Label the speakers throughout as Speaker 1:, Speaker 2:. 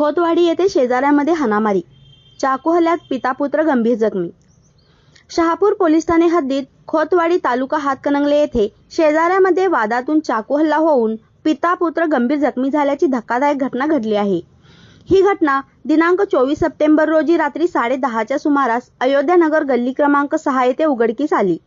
Speaker 1: खोतवाडी येथे शेजाऱ्यामध्ये हाणामारी. चाकू हल्ल्यात पितापुत्र गंभीर जखमी. शहापूर पोलीस ठाणे हद्दीत खोतवाडी तालुका हातकणंगले येथे शेजाऱ्यामध्ये वादातून चाकू हल्ला होऊन पिता पुत्र गंभीर जखमी झाल्याची धक्कादायक घटना घडली आहे. ही घटना दिनांक चोवीस सप्टेंबर रोजी रात्री साडे दहाच्या सुमारास अयोध्यानगर गल्ली क्रमांक सहा येथे उघडकीस आली.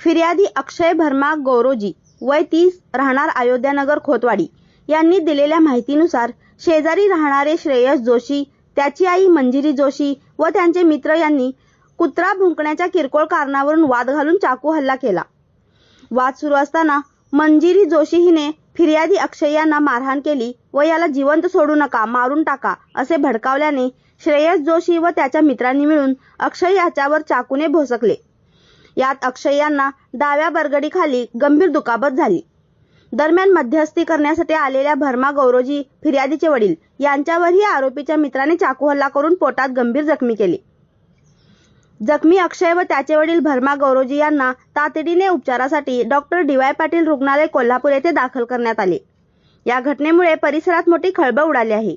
Speaker 1: फिर्यादी अक्षय भरमा गौरोजी वय तीस राहणार अयोध्यानगर खोतवाडी. यांनी दिलेल्या माहितीनुसार शेजारी राहणारे श्रेयस जोशी त्याची आई मंजिरी जोशी व त्यांचे मित्र यांनी कुत्रा भुंकण्याच्या किरकोळ कारणावरून वाद घालून चाकू हल्ला केला. वाद सुरू असताना मंजिरी जोशी हिने फिर्यादी अक्षय यांना मारहाण केली व याला जिवंत सोडू नका मारून टाका असे भडकावल्याने श्रेयस जोशी व त्याच्या मित्रांनी मिळून अक्षय याच्यावर चाकूने भोसकले. यात अक्षय यांना डाव्या बरगडीखाली गंभीर दुखापत झाली. दरम्यान मध्यस्थी करण्यासाठी आलेल्या भरमा गौरोजी फिर्यादीचे वडील यांच्यावरही आरोपीच्या मित्राने चाकू हल्ला करून पोटात गंभीर जखमी केले. जखमी अक्षय व त्याचे वडील भरमा गौरोजी यांना तातडीने उपचारासाठी डॉक्टर डी वाय पाटील रुग्णालय कोल्हापूर येथे दाखल करण्यात आले. या घटनेमुळे परिसरात मोठी खळबळ उडाली आहे.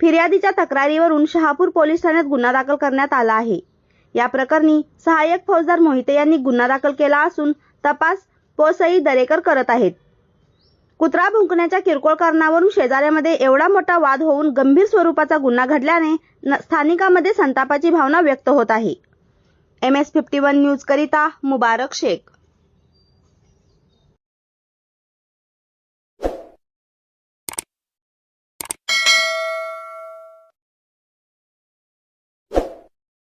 Speaker 1: फिर्यादीच्या तक्रारीवरून शहापूर पोलीस ठाण्यात गुन्हा दाखल करण्यात आला आहे. या प्रकरणी सहाय्यक फौजदार मोहिते यांनी गुन्हा दाखल केला असून तपास पोसई दरेकर करत आहेत. कुत्रा भुंकण्याच्या किरकोळ कारणावरून शेजाऱ्यामध्ये एवढा मोठा वाद होऊन गंभीर स्वरूपाचा गुन्हा घडल्याने न- स्थानिकांमध्ये संतापाची भावना व्यक्त होत आहे. M S fifty one news करिता मुबारक शेख.